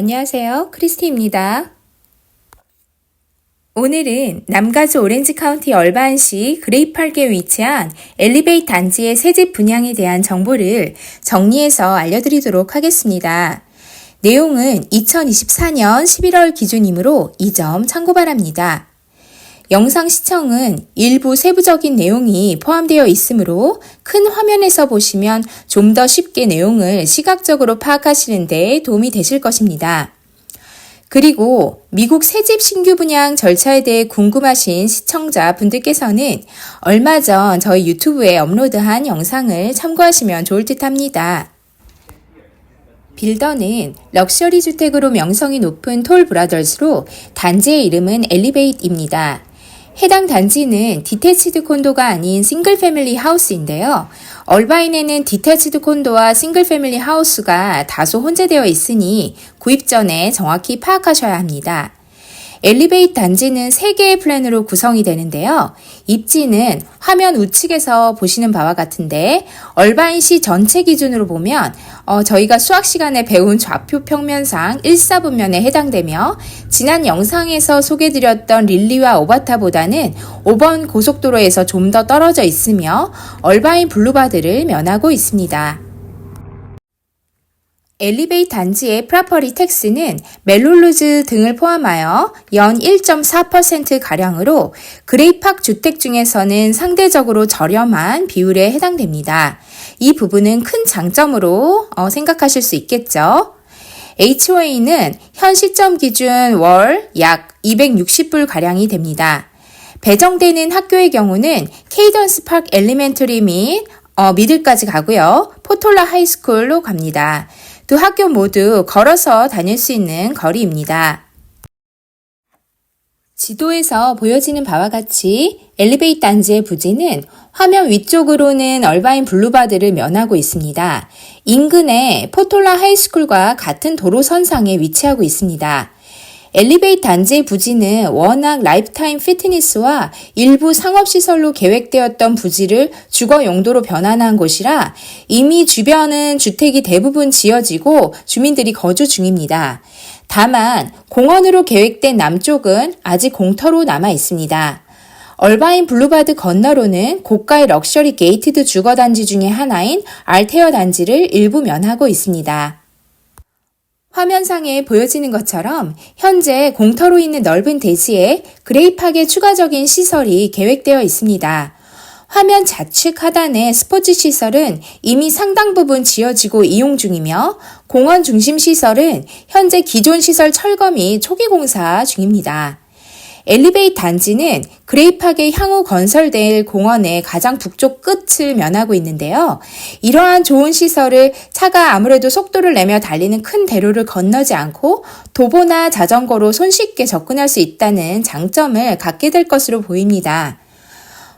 안녕하세요. 크리스티입니다. 오늘은 남가주 오렌지 카운티 얼바인시 그레이팔계에 위치한 엘리베이트 단지의 새집 분양에 대한 정보를 정리해서 알려드리도록 하겠습니다. 내용은 2024년 11월 기준이므로 이 점 참고 바랍니다. 영상 시청은 일부 세부적인 내용이 포함되어 있으므로 큰 화면에서 보시면 좀 더 쉽게 내용을 시각적으로 파악하시는 데 도움이 되실 것입니다. 그리고 미국 새집 신규 분양 절차에 대해 궁금하신 시청자 분들께서는 얼마 전 저희 유튜브에 업로드한 영상을 참고하시면 좋을 듯 합니다. 빌더는 럭셔리 주택으로 명성이 높은 톨 브라더스로 단지의 이름은 엘리베이트입니다. 해당 단지는 디테치드 콘도가 아닌 싱글 패밀리 하우스인데요. 얼바인에는 디테치드 콘도와 싱글 패밀리 하우스가 다소 혼재되어 있으니 구입 전에 정확히 파악하셔야 합니다. 엘리베이트 단지는 3개의 플랜으로 구성이 되는데요. 입지는 화면 우측에서 보시는 바와 같은데 얼바인시 전체 기준으로 보면 어, 저희가 수학 시간에 배운 좌표 평면상 1사분면에 해당되며 지난 영상에서 소개드렸던 릴리와 오바타보다는 5번 고속도로에서 좀 더 떨어져 있으며 얼바인 블루바드를 면하고 있습니다. 엘리베이트 단지의 프라퍼리 텍스는 멜롤루즈 등을 포함하여 연 1.4%가량으로 그레이팍 주택 중에서는 상대적으로 저렴한 비율에 해당됩니다. 이 부분은 큰 장점으로 어, 생각하실 수 있겠죠. HOA는 현 시점 기준 월 약 260불 가량이 됩니다. 배정되는 학교의 경우는 케이던스 파크 엘리멘터리 및 어, 미들까지 가고요. 포톨라 하이스쿨로 갑니다. 두 학교 모두 걸어서 다닐 수 있는 거리입니다. 지도에서 보여지는 바와 같이 엘리베이트 단지의 부지는 화면 위쪽으로는 얼바인 블루바드를 면하고 있습니다. 인근의 포톨라 하이스쿨과 같은 도로선상에 위치하고 있습니다. 엘리베이트 단지의 부지는 워낙 라이프타임 피트니스와 일부 상업시설로 계획되었던 부지를 주거 용도로 변환한 곳이라 이미 주변은 주택이 대부분 지어지고 주민들이 거주 중입니다. 다만 공원으로 계획된 남쪽은 아직 공터로 남아 있습니다. 얼바인 블루바드 건너로는 고가의 럭셔리 게이티드 주거단지 중의 하나인 알테어 단지를 일부 면하고 있습니다. 화면상에 보여지는 것처럼 현재 공터로 있는 넓은 대지에 그레이팍의 추가적인 시설이 계획되어 있습니다. 화면 좌측 하단의 스포츠 시설은 이미 상당 부분 지어지고 이용 중이며 공원 중심 시설은 현재 기존 시설 철거 및 초기 공사 중입니다. 엘리베이트 단지는 그레이팍의 향후 건설될 공원의 가장 북쪽 끝을 면하고 있는데요. 이러한 좋은 시설을 차가 아무래도 속도를 내며 달리는 큰 대로를 건너지 않고 도보나 자전거로 손쉽게 접근할 수 있다는 장점을 갖게 될 것으로 보입니다.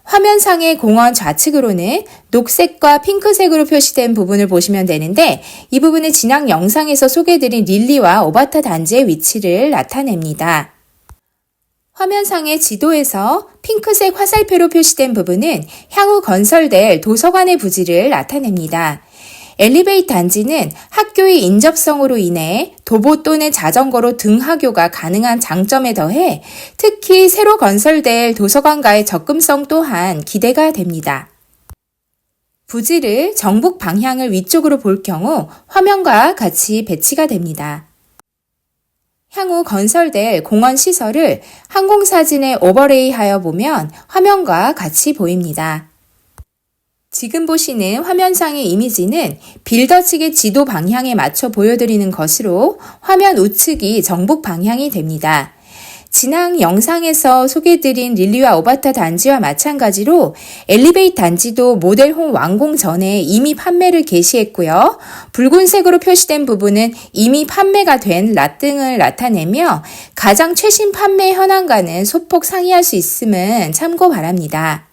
화면상의 공원 좌측으로는 녹색과 핑크색으로 표시된 부분을 보시면 되는데 이 부분은 지난 영상에서 소개드린 릴리와 오바타 단지의 위치를 나타냅니다. 화면상의 지도에서 핑크색 화살표로 표시된 부분은 향후 건설될 도서관의 부지를 나타냅니다. 엘리베이트 단지는 학교의 인접성으로 인해 도보 또는 자전거로 등하교가 가능한 장점에 더해 특히 새로 건설될 도서관과의 접근성 또한 기대가 됩니다. 부지를 정북 방향을 위쪽으로 볼 경우 화면과 같이 배치가 됩니다. 향후 건설될 공원 시설을 항공사진에 오버레이 하여 보면 화면과 같이 보입니다. 지금 보시는 화면상의 이미지는 빌더 측의 지도 방향에 맞춰 보여드리는 것으로 화면 우측이 정북 방향이 됩니다. 지난 영상에서 소개드린 릴리와 오바타 단지와 마찬가지로 엘리베이트 단지도 모델홈 완공 전에 이미 판매를 개시했고요. 붉은색으로 표시된 부분은 이미 판매가 된 라등을 나타내며 가장 최신 판매 현황과는 소폭 상이할 수 있음은 참고 바랍니다.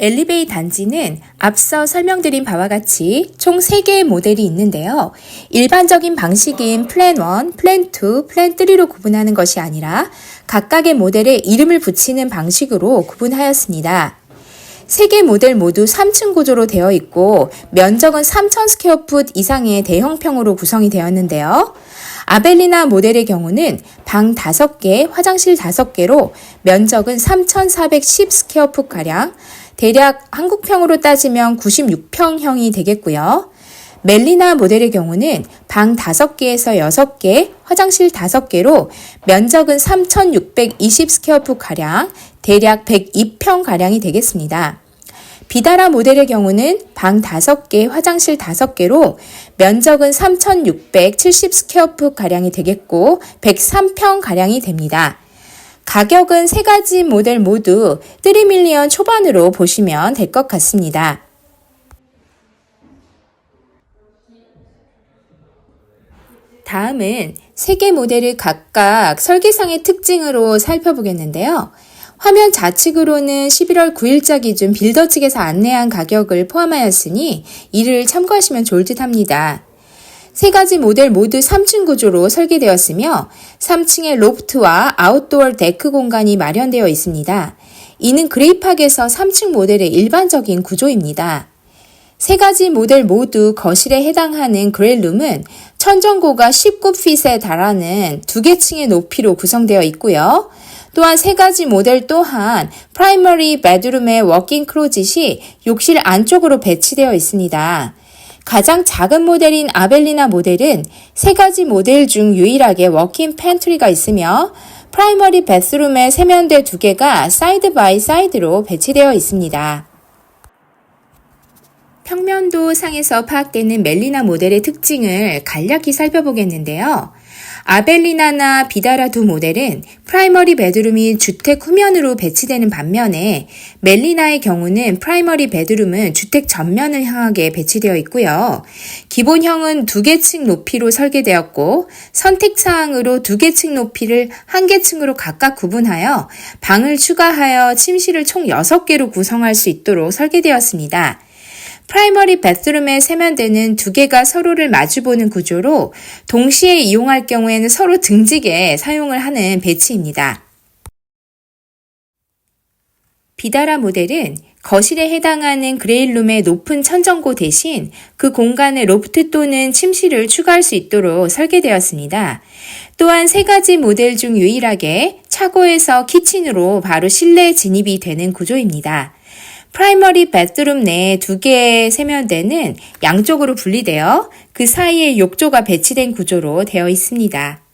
엘리베이 단지는 앞서 설명드린 바와 같이 총 3개의 모델이 있는데요. 일반적인 방식인 플랜 1, 플랜 2, 플랜 3로 구분하는 것이 아니라 각각의 모델에 이름을 붙이는 방식으로 구분하였습니다. 세개 모델 모두 3층 구조로 되어 있고 면적은 3,000 스퀘어풋 이상의 대형평으로 구성이 되었는데요. 아벨리나 모델의 경우는 방 5개, 화장실 5개로 면적은 3,410 스퀘어풋 가량, 대략 한국평으로 따지면 96평형이 되겠고요. 멜리나 모델의 경우는 방 5개에서 6개, 화장실 5개로 면적은 3,620 스퀘어풋 가량, 대략 102평 가량이 되겠습니다. 비다라 모델의 경우는 방 5개, 화장실 5개로 면적은 3,670 스퀘어풋 가량이 되겠고 103평 가량이 됩니다. 가격은 세 가지 모델 모두 3밀리언 초반으로 보시면 될 것 같습니다. 다음은 세 개 모델을 각각 설계상의 특징으로 살펴보겠는데요. 화면 좌측으로는 11월 9일자 기준 빌더 측에서 안내한 가격을 포함하였으니 이를 참고하시면 좋을 듯 합니다. 세 가지 모델 모두 3층 구조로 설계되었으며 3층에 로프트와 아웃도어 데크 공간이 마련되어 있습니다. 이는 그레이팍에서 3층 모델의 일반적인 구조입니다. 세 가지 모델 모두 거실에 해당하는 그레일룸은 천정고가 19핏에 달하는 두 개 층의 높이로 구성되어 있고요. 또한 세 가지 모델 또한 프라이머리 베드룸의 워킹 클로짓이 욕실 안쪽으로 배치되어 있습니다. 가장 작은 모델인 아벨리나 모델은 세 가지 모델 중 유일하게 워킹 팬트리가 있으며 프라이머리 베스룸의 세면대 두 개가 사이드 바이 사이드로 배치되어 있습니다. 평면도 상에서 파악되는 멜리나 모델의 특징을 간략히 살펴보겠는데요. 아벨리나나 비다라 두 모델은 프라이머리 베드룸이 주택 후면으로 배치되는 반면에 멜리나의 경우는 프라이머리 베드룸은 주택 전면을 향하게 배치되어 있고요. 기본형은 두 개 층 높이로 설계되었고 선택사항으로 두 개 층 높이를 한 개 층으로 각각 구분하여 방을 추가하여 침실을 총 6개로 구성할 수 있도록 설계되었습니다. 프라이머리 베스룸의 세면대는 두 개가 서로를 마주보는 구조로 동시에 이용할 경우에는 서로 등지게 사용을 하는 배치입니다. 비다라 모델은 거실에 해당하는 그레일룸의 높은 천정고 대신 그 공간에 로프트 또는 침실을 추가할 수 있도록 설계되었습니다. 또한 세 가지 모델 중 유일하게 차고에서 키친으로 바로 실내 진입이 되는 구조입니다. 프라이머리 베드룸 내두 개의 세면대는 양쪽으로 분리되어 그 사이에 욕조가 배치된 구조로 되어 있습니다.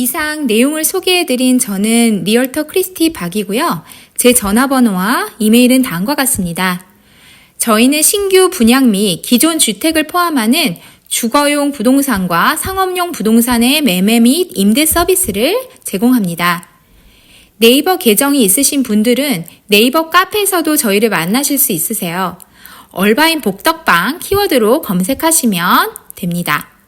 이상 내용을 소개해드린 저는 리얼터 크리스티 박이고요. 제 전화번호와 이메일은 다음과 같습니다. 저희는 신규 분양 및 기존 주택을 포함하는 주거용 부동산과 상업용 부동산의 매매 및 임대 서비스를 제공합니다. 네이버 계정이 있으신 분들은 네이버 카페에서도 저희를 만나실 수 있으세요. 얼바인 복덕방 키워드로 검색하시면 됩니다.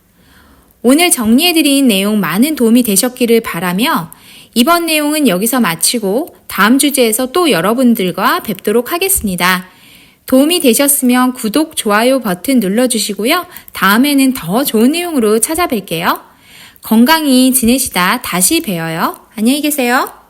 오늘 정리해드린 내용 많은 도움이 되셨기를 바라며 이번 내용은 여기서 마치고 다음 주제에서 또 여러분들과 뵙도록 하겠습니다. 도움이 되셨으면 구독, 좋아요 버튼 눌러주시고요. 다음에는 더 좋은 내용으로 찾아뵐게요. 건강히 지내시다 다시 뵈어요. 안녕히 계세요.